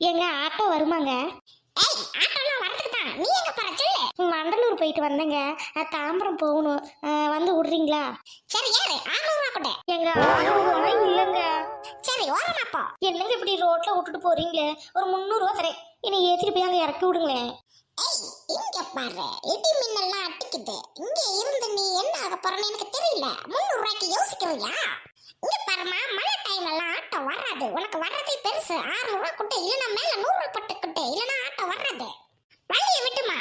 எங்க ஆட்டோ வருமாங்க? ஏய் ஆட்டோலாம் வரதுக்கு தான். நீ எங்க போற? சொல்லு. வண்டலூர் போயிட்டு வந்தேங்க. தாம்பரம் போகணும். வந்து விடுறீங்களா? சரி ஏறு. ஆறுநூறுவா கொடு எங்க ஆட்டோவெல்லாம் இல்லைங்க. சரி ஓரமா போ. என்னங்க இப்படி ரோட்ல விட்டுட்டு போறீங்களே? ஒரு முந்நூறுவா தரேன். என்னை ஏத்திட்டு போய் அங்க இறக்கி விடுங்களேன். ஏய் இங்க பாரு. இடி மின்னல்லாம் அடிக்குது. இங்க இருந்து நீ என்ன ஆக போறன்னு எனக்கு தெரியல. முந்நூறு ரூபாய்க்கு யோசிக்கிறியா இங்க பாருமா மழை டைம்ல எல்லாம் ஆட்டோ வராது. உனக்கு வர்றதே கொடு இல்லைன்னா மேல நூறு ரூபா போட்டு கொடு இல்லைன்னா ஆட்டோ வராது வழியை விட்டுமா?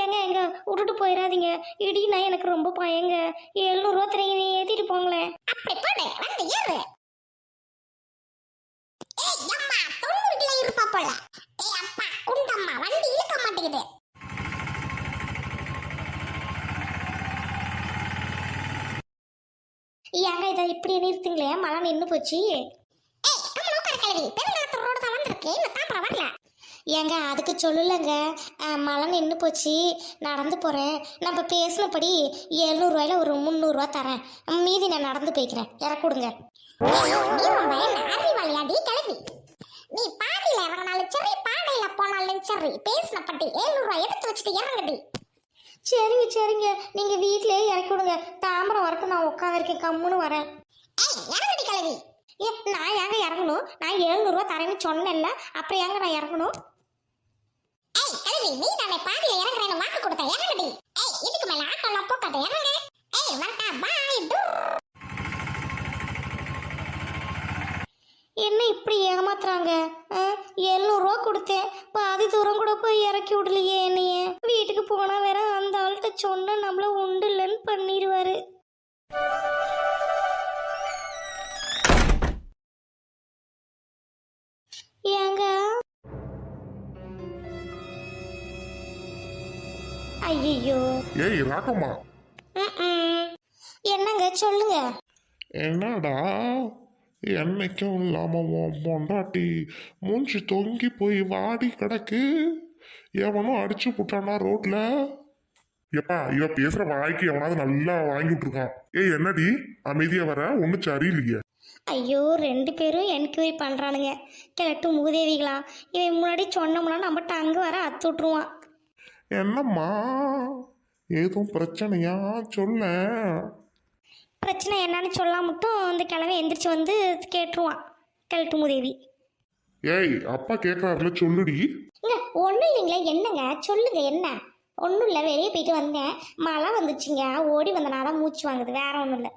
ஏங்க எங்க விட்டுட்டு போயிடாதீங்க இடினா எனக்கு ரொம்ப பயங்க. எழுநூறுவா தரீங்க நீ ஏத்திட்டு போங்களேன். அப்படி போடு வந்து ஏறு. ஏய் அம்மா தொண்ணூறுல இருப்பா போல. ஏய் அப்பா குண்டம்மா வண்டி இழுக்க மாட்டேங்குது. ஏங்க இதை இப்படி நிறுத்துங்களே மழை நின்று போச்சு. ஏய் ஏங்க அதுக்கு சொல்லலைங்க. மழை நின்று போச்சு. நடந்து போகிறேன் நம்ம பேசினபடி எழுநூறுவாயில ஒரு முந்நூறுரூவா தரேன். மீதி நான் நடந்து போய்க்கிறேன். இறக்குடுங்க நீ பாதியில் இறங்கினாலும் சரி பாதையில் போனாலும் சரி பேசினப்பட்டு எழுநூறுவா எடுத்து வச்சுட்டு இறங்குடி. சரிங்க சரிங்க. நீங்கள் வீட்டிலே இறக்கி விடுங்க. தாம்பரம் வரைக்கும் நான் உட்காந்துருக்கேன் கம்முன்னு வரேன். கிளவி ஏ நான் ஏங்க இறங்கணும்? நான் எழுநூறுவா தரேன்னு சொன்னேன்ல. அப்புறம் ஏங்க நான் இறங்கணும்? ஏய் கிளவி நீ தானே பாதியில இறங்குறேன்னு வாக்கு கொடுத்த. இறங்குடி. ஏய் இதுக்கு மேல ஆட்டோலாம் போக்காத. இறங்கு. ஏய் வரட்டா. பாய் டூ. என்ன இப்படி ஏமாத்துறாங்க? எழுநூறுவா கொடுத்தேன். பாதி தூரம் கூட போய் இறக்கி விடலையே என்னைய. வீட்டுக்கு போனால் வேற அந்த ஆள்கிட்ட சொன்னால் நம்மள உண்டு இல்லைன்னு பண்ணிடுவாரு ஏங்க? ஐயோ ஏய் ராக்கம்மா என்னங்க? சொல்லுங்க. என்னடா? என்னைக்கும் இல்லாம உன் பொண்டாட்டி மூஞ்சி தொங்கி போய் வாடி கிடக்கு. எவனும் அடிச்சு புட்டானா ரோட்ல? எப்பா இவ பேசுற வாய்க்கு எவனாவது நல்லா வாங்கி விட்டுருக்கான். ஏய் என்னடி? அமைதியா வர ஒன்னும் சரியில்லையே. ஐயோ ரெண்டு பேரும் என்கொயரி பண்ணுறானுங்க கிழட்டு மூதேவிகளா இவன் முன்னாடி சொன்னோம்னா நம்ம டங்கு வர அத்து விட்ருவான் என்னம்மா? ஏதும் பிரச்சனையா? சொல்ல பிரச்சனை என்னன்னு சொல்லாம மட்டும் இந்த கிழமை எந்திரிச்சு வந்து கேட்டுருவான். கிழட்டு மூதேவி ஏய் அப்பா கேட்கறாருல சொல்லுடி. இங்க ஒன்றும் இல்லைங்களே என்னங்க? சொல்லுங்க என்ன? ஒன்றும் இல்லை வெளியே போயிட்டு வந்தேன். மழை வந்துச்சுங்க. ஓடி வந்தனால தான் மூச்சு வாங்குது வேற ஒன்றும் இல்லை.